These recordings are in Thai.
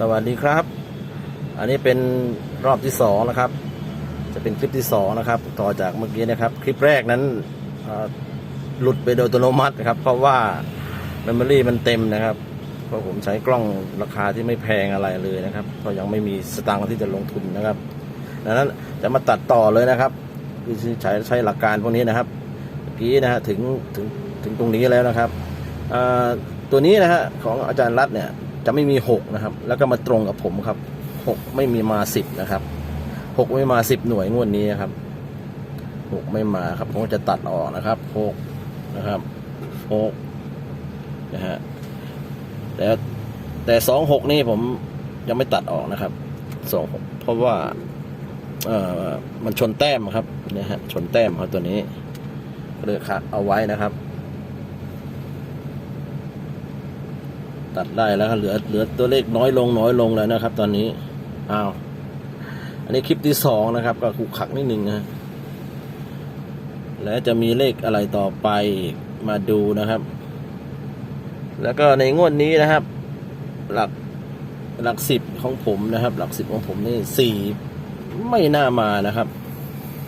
สวัสดีครับ อันนี้เป็นรอบที่สองนะครับ จะเป็นคลิปที่สองนะครับ ต่อจากเมื่อกี้นะครับ คลิปแรกนั้นหลุดไปโดยอัตโนมัตินะครับ เพราะว่าเมมโมรี่มันเต็มนะครับ เพราะผมใช้กล้องราคาที่ไม่แพงอะไรเลยนะครับก็ยังไม่มีสตางค์ที่จะลงทุนนะครับดังนั้นจะมาตัดต่อเลยนะครับคือใช้ใช้หลักการพวกนี้นะครับเมื่อกี้นะฮะถึงถึงถึงตรงนี้แล้วนะครับตัวนี้นะฮะของอาจารย์รัตน์เนี่ย จะไม่มีหกนะครับ แล้วก็มาตรงกับผมครับหกไม่มีมาสิบนะครับหกไม่มาสิบหน่วยงวดนี้ครับหกไม่มาครับผมจะตัดออกนะครับหกนะครับหกนะฮะแต่แต่สองหกนี่ผมยังไม่ตัดออกนะครับสองหกเพราะว่าเอ่อมันชนแต้มครับเนี่ยฮะชนแต้มครับตัวนี้เลยคัดเอาไว้นะครับ ตัดได้แล้วครับเหลือเหลือตัวเลขน้อยลงน้อยลงแล้วนะครับ ตอนนี้อ้าวอันนี้คลิปที่สองนะครับ ก็ขุกขักนิดนึงนะแล้วจะมีเลขอะไรต่อไปมาดูนะครับ แล้วก็ในงวดนี้นะครับ หลักหลักสิบของผมนะครับ หลักสิบของผมนี่สี่ไม่น่ามานะครับ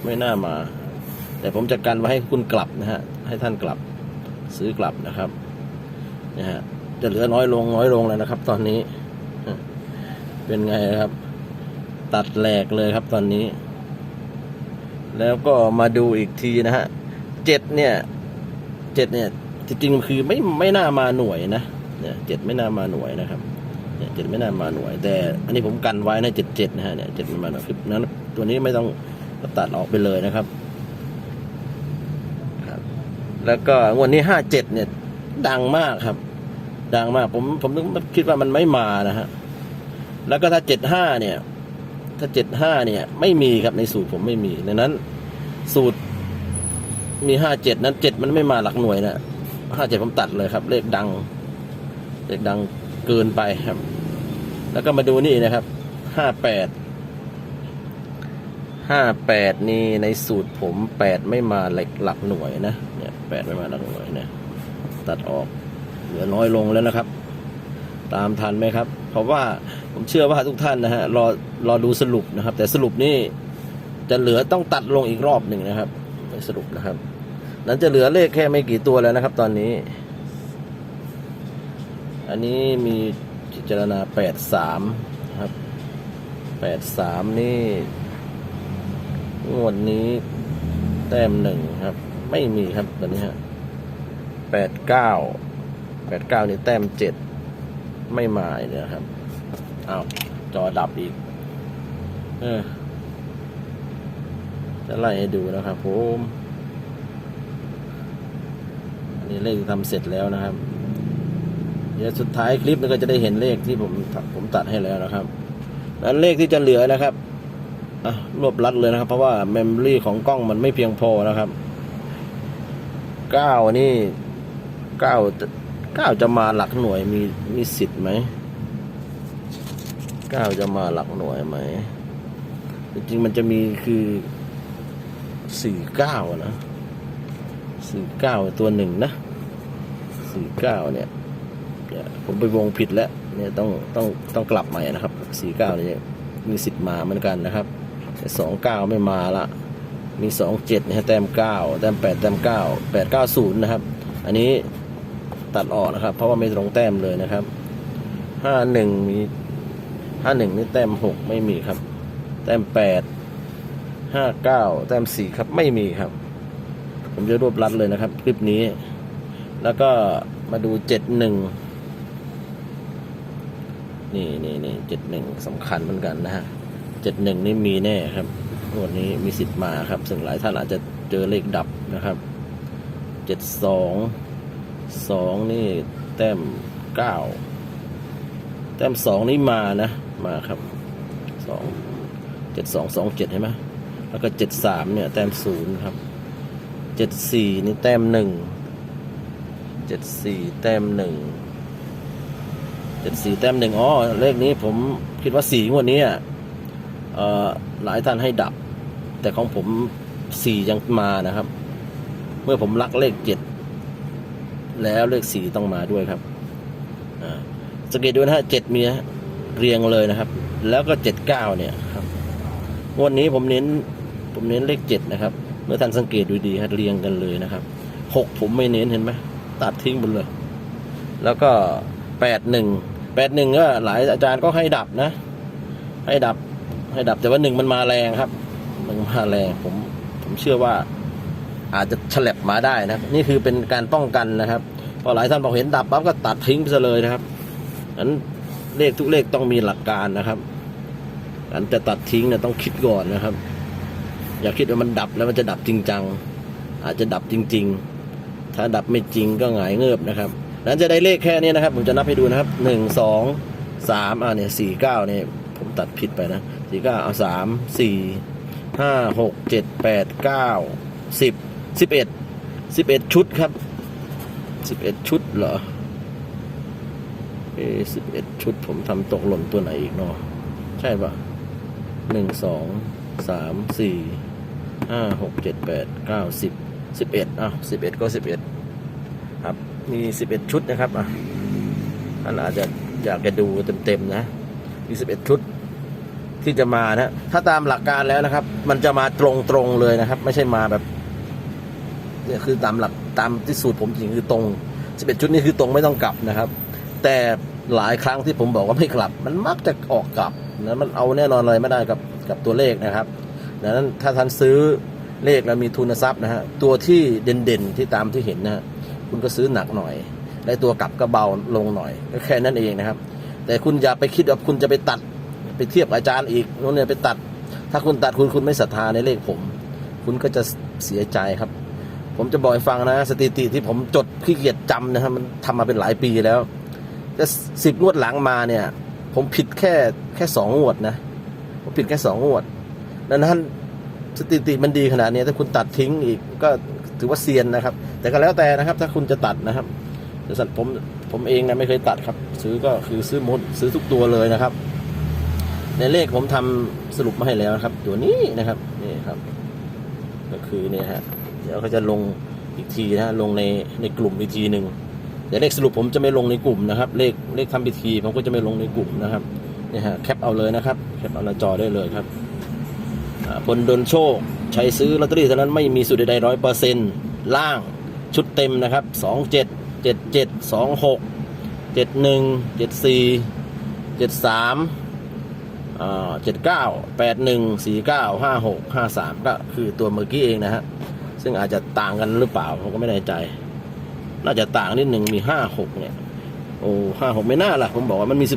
ไม่น่ามา แต่ผมจะกันไว้ให้คุณกลับนะฮะให้ท่านกลับซื้อกลับนะครับนะฮะ จะเหลือน้อยลงน้อยลงแล้วนะครับ ตอนนี้ เป็นไงครับ ตัดแหลกเลยครับตอนนี้ แล้วก็มาดูอีกทีนะฮะเจ็ดเนี่ยเจ็ดเนี่ยจริงๆคือไม่ไม่น่ามาหน่วยนะเนี่ยเจ็ดไม่น่ามาหน่วยนะครับเนี่ยเจ็ดไม่น่ามาหน่วย แต่อันนี้ผมกันไว้นะเจ็ดเจ็ดนะฮะเนี่ยเจ็ดไม่มาหน่วยคือนั้นตัวนี้ไม่ต้องตัดออกไปเลยนะครับครับ แล้วก็งวดนี้ห้าเจ็ดเนี่ยดังมากครับ ดังมาก ผมผมคิดว่ามันไม่มานะฮะแล้วก็ถ้าเจ็ดห้าเนี่ย ถ้าเจ็ดห้าเนี่ย ไม่มีครับในสูตรผมไม่มีดังนั้น สูตรมีห้าเจ็ดนั้นเจ็ดมันไม่มาหลักหน่วยนะห้าเจ็ดผมตัดเลยครับ เลขดัง เลขดังเกินไปครับ แล้วก็มาดูนี่นะครับห้าแปดห้าแปดนี่ในสูตรผมแปดไม่มาหลักหลักหน่วยนะเนี่ยแปดไม่มาหลักหน่วยนะตัดออก เหลือน้อยลงแล้วนะครับ ตามทันไหมครับ เพราะว่าผมเชื่อว่าทุกท่านนะฮะรอรอดูสรุปนะครับ แต่สรุปนี่จะเหลือต้องตัดลงอีกรอบหนึ่งนะครับสรุปนะครับ นั้นจะเหลือเลขแค่ไม่กี่ตัวแล้วนะครับ ตอนนี้ อันนี้มีพิจารณาแปดสามครับแปดสามนี่งวดนี้แต้มหนึ่งครับ ไม่มีครับตอนนี้ฮะแปดเก้า แปดเก้านี่แต้มเจ็ดไม่มาเนี่ยครับอ้าวจอดับอีก เออ จะไล่ให้ดูนะครับผมอันนี้เลขทำเสร็จแล้วนะครับ เดี๋ยวสุดท้ายคลิปมันก็จะได้เห็นเลขที่ผมผมตัดให้แล้วนะครับแล้วเลขที่จะเหลือนะครับรวบรัดเลยนะครับ เพราะว่าเมมโมรี่ของกล้องมันไม่เพียงพอนะครับเก้านี่เก้า ก้าจะมาหลักหน่วยมีมีสิทธิ์ไหมก้าจะมาหลักหน่วยไหม จริงๆมันจะมีคือสี่เก้านะสี่เก้าตัวหนึ่งนะสี่เก้าเนี่ยผมไปวงผิดแล้วเนี่ยต้องต้องต้องกลับใหม่นะครับสี่เก้าเนี่ยมีสิทธิ์มาเหมือนกันนะครับสองเก้าไม่มาละมีสองเจ็ดนะแต้มเก้าแต้มแปดแต้มเก้าแปดเก้าศูนย์นะครับ อันนี้ ตัดออกนะครับ เพราะว่าไม่ตรงแต้มเลยนะครับห้าหนึ่งมีห้าหนึ่งนี่แต้มหกไม่มีครับ แต้มแปดห้าเก้าแต้มสี่ครับไม่มีครับ ผมจะรวบรัดเลยนะครับ คลิปนี้ แล้วก็มาดูเจ็ดหนึ่งนี่นี่นี่เจ็ดหนึ่งสำคัญเหมือนกันนะฮะเจ็ดหนึ่งนี่มีแน่ครับงวดนี้มีสิทธิ์มาครับ ซึ่งหลายท่านอาจจะเจอเลขดับนะครับเจ็ดสอง สองนี่แต้มเก้าแต้มสองนี่มานะมาครับสองเจ็ดสองสองเจ็ดใช่ไหมแล้วก็เจ็ดสามเนี่ยแต้มศูนย์ครับเจ็ดสี่นี่แต้มหนึ่งเจ็ดสี่แต้มหนึ่งเจ็ดสี่แต้มหนึ่งอ๋อเลขนี้ผมคิดว่าสี่งวดนี้อะเอ่อหลายท่านให้ดับ แต่ของผมสี่ยังมานะครับ เมื่อผมรักเลขเจ็ด แล้วเลขสี่ต้องมาด้วยครับสังเกตดูนะฮะเจ็ดมีเรียงเลยนะครับ แล้วก็เจ็ดเก้าเนี่ยครับวันนี้ผมเน้นผมเน้นเลขเจ็ดนะครับ เมื่อท่านสังเกตดูดีครับเรียงกันเลยนะครับหกผมไม่เน้นเห็นไหมตัดทิ้งหมดเลย แล้วก็แปดหนึ่งแปดหนึ่งก็หลายอาจารย์ก็ให้ดับนะ ให้ดับให้ดับแต่ว่าหนึ่งมันมาแรงครับมันมาแรงผมผมเชื่อว่า อาจจะฉลับมาได้นะครับ นี่คือเป็นการป้องกันนะครับ พอหลายท่านบอกเห็นดับปั๊บก็ตัดทิ้งไปซะเลยนะครับนั้นเลขทุกเลขต้องมีหลักการนะครับอันจะตัดทิ้งเนี่ยต้องคิดก่อนนะครับ อย่าคิดว่ามันดับแล้วมันจะดับจริงจังอาจจะดับจริง ๆ ถ้าดับไม่จริงก็หงายเงือบนะครับนั้นจะได้เลขแค่นี้นะครับ ผมจะนับให้ดูนะครับหนึ่งสองสามอ่าเนี่ยสี่เก้าเนี่ยผมตัดผิดไปนะสี่เก้าเอาสามสี่ห้าหกเจ็ดแปดเก้าสิบ สิบเอ็ดสิบเอ็ดชุดครับสิบเอ็ดชุดเหรอเอสิบเอ็ดชุดผมทำตกหล่นตัวไหนอีกเนาะใช่ปะหนึ่งสองสามสี่ห้าหกเจ็ดแปดเก้าสิบสิบเอ็ดอะสิบเอ็ดก็สิบเอ็ดครับ มีสิบเอ็ดชุดนะครับอะท่านอาจจะอยากจะดูเต็มๆนะมีสิบเอ็ดชุดที่จะมานะ ถ้าตามหลักการแล้วนะครับ มันจะมาตรงๆเลยนะครับ ไม่ใช่มาแบบ เนี่ยคือตามหลักตามที่สูตรผมจริงคือตรงสิบเอ็ดชุดนี้คือตรงไม่ต้องกลับนะครับ แต่หลายครั้งที่ผมบอกว่าไม่กลับ มันมักจะออกกลับนะมันเอาแน่นอนเลยไม่ได้กับกับตัวเลขนะครับดังนั้นถ้าท่านซื้อเลขแล้วมีทุนทรัพย์นะฮะตัวที่เด่นๆที่ตามที่เห็นนะฮะคุณก็ซื้อหนักหน่อย และตัวกลับก็เบาลงหน่อยก็แค่นั้นเองนะครับ แต่คุณอย่าไปคิดว่าคุณจะไปตัดไปเทียบอาจารย์อีกโน่นเนี่ยไปตัด ถ้าคุณตัดคุณคุณไม่ศรัทธาในเลขผม คุณก็จะเสียใจครับ ผมจะบอกให้ฟังนะ สถิติที่ผมจดขี้เกียจจำนะครับมันทำมาเป็นหลายปีแล้วแต่สิบงวดหลังมาเนี่ย ผมผิดแค่แค่สองงวดนะ ผมผิดแค่สองงวดดังนั้นสถิติมันดีขนาดนี้ถ้าคุณตัดทิ้งอีกก็ถือว่าเซียนนะครับ แต่ก็แล้วแต่นะครับ ถ้าคุณจะตัดนะครับแต่สัตว์ผมผมเองนะไม่เคยตัดครับ ซื้อก็คือซื้อมดซื้อทุกตัวเลยนะครับ ในเลขผมทำสรุปมาให้แล้วนะครับ ตัวนี้นะครับนี่ครับ ก็คือเนี่ยฮะ เดี๋ยวเขาจะลงอีกทีนะลงในในกลุ่มอีกทีหนึ่งเดี๋ยวเลขสรุปผมจะไม่ลงในกลุ่มนะครับ เลขเลขทำพิธีผมก็จะไม่ลงในกลุ่มนะครับนี่ฮะแคปเอาเลยนะครับแคปเอาหน้าจอได้เลยครับอ่าบนดนโชคใช้ซื้อลอตเตอรี่เท่านั้นไม่มีสูตรใดร้อยเปอร์เซ็นต์ล่างชุดเต็มนะครับสองเจ็ดเจ็ดเจ็ดสองหกเจ็ดหนึ่งเจ็ดสี่เจ็ดสามเจ็ดเก้าแปดหนึ่งสี่เก้าห้าหกห้าสามก็คือตัวเมื่อกี้เองนะฮะ ซึ่งอาจจะต่างกันหรือเปล่าผมก็ไม่แน่ใจ น่าจะต่างนิดหนึ่งมีห้าหกเนี่ย โอ้ห้าหกไม่น่าล่ะ ผมบอกว่ามันมีสิบ